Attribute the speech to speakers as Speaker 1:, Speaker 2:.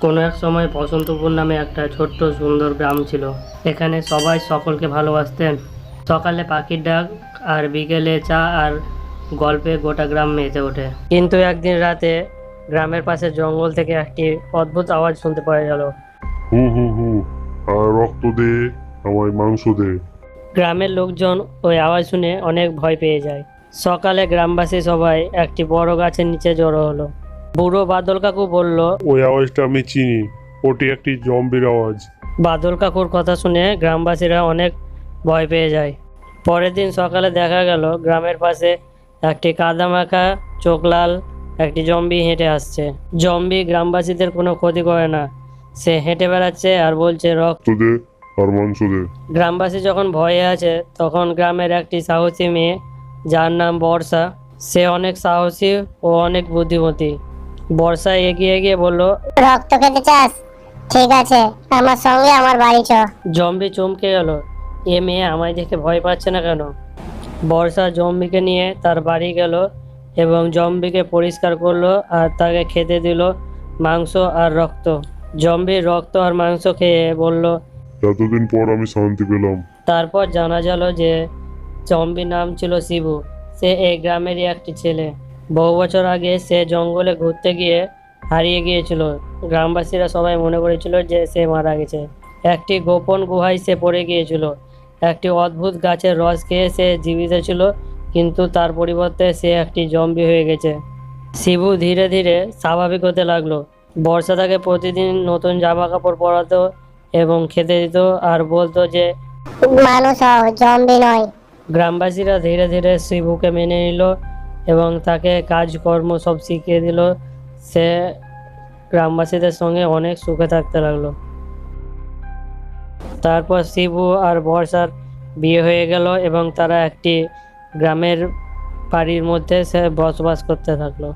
Speaker 1: কোনো এক সময় বসন্তপুর নামে একটা ছোট্ট সুন্দর গ্রাম ছিল। এখানে সবাই সকলকে ভালোবাসতেন। সকালে পাখির ডাক আর বিকেলে চা আর গল্পে গোটা গ্রাম মেতে ওঠে। কিন্তু একদিন রাতে গ্রামের পাশে জঙ্গল থেকে একটি অদ্ভুত আওয়াজ শুনতে পাওয়া গেল।
Speaker 2: আর রক্ত দে আমায় মাংস দে।
Speaker 1: গ্রামের লোকজন ওই আওয়াজ শুনে অনেক ভয় পেয়ে যায়। সকালে গ্রামবাসী সবাই একটি বড় গাছের নিচে জড়ো হলো। বুড়ো বাদল কাকু বলল
Speaker 2: ওই আওয়াজটা আমি চিনি ওটি একটি জম্বির আওয়াজ।
Speaker 1: বাদল কাকুর কথা শুনে গ্রামবাসীরা অনেক ভয় পেয়ে যায়। পরের দিন সকালে দেখা গেল গ্রামের পাশে একটি কাদামাখা চোখলাল একটি জম্বি হেঁটে আসছে। জম্বি গ্রামবাসীদের কোনো ক্ষতি করে না। সে হেঁটে বেড়াচ্ছে আর বলছে রক্ত
Speaker 2: দে আর মাংস দে।
Speaker 1: গ্রামবাসী যখন ভয়ে আছে তখন গ্রামের একটি সাহসী মেয়ে যার নাম বর্ষা সে অনেক সাহসী ও অনেক বুদ্ধিমতী। বর্ষা এগিয়ে গিয়ে বলল
Speaker 3: রক্ত খেতে চাস? ঠিক আছে আমার সঙ্গে আমার বাড়ি চ।
Speaker 1: জম্বি চমকে গেল। এ মেয়ে আমায় দেখে ভয় পাচ্ছে না কেন? বর্ষা জম্বিকে নিয়ে তার বাড়ি গেল এবং জম্বিকে পরিষ্কার করল আর তাকে খেতে দিল মাংস আর রক্ত। জম্বি রক্ত আর মাংস খেয়ে বলল
Speaker 2: এতদিন পর আমি শান্তি পেলাম।
Speaker 1: তারপর জানা গেল যে জম্বি নাম ছিল শিবু। সে এই গ্রামেরই একটি ছেলে। বহু বছর আগে সে জঙ্গলে ঘুরতে গিয়ে হারিয়ে গিয়েছিল। গ্রামবাসীরা সবাই মনে করেছিল যে সে মারা গেছে। একটি গোপন গুহায় সে পড়ে গিয়েছিল। একটি অদ্ভুত গাছের রস খেয়ে সে জীবিত ছিল কিন্তু তার পরিবর্তে সে একটি জম্বি হয়ে গেছে। শিবু ধীরে ধীরে স্বাভাবিক হতে লাগল। বর্ষা তাকে প্রতিদিন নতুন জামা কাপড় পরাতো এবং খেতে দিত আর বলতো যে
Speaker 3: মানুষ জম্বি নয়।
Speaker 1: গ্রামবাসীরা ধীরে ধীরে শিবুকে মেনে নিল এবং তাকে কাজকর্ম সব শিখিয়ে দিল। সে গ্রামবাসীদের সঙ্গে অনেক সুখে থাকতে লাগল। তারপর শিবু আর বর্ষার বিয়ে হয়ে গেল এবং তারা একটি গ্রামের বাড়ির মধ্যে সে বসবাস করতে থাকল।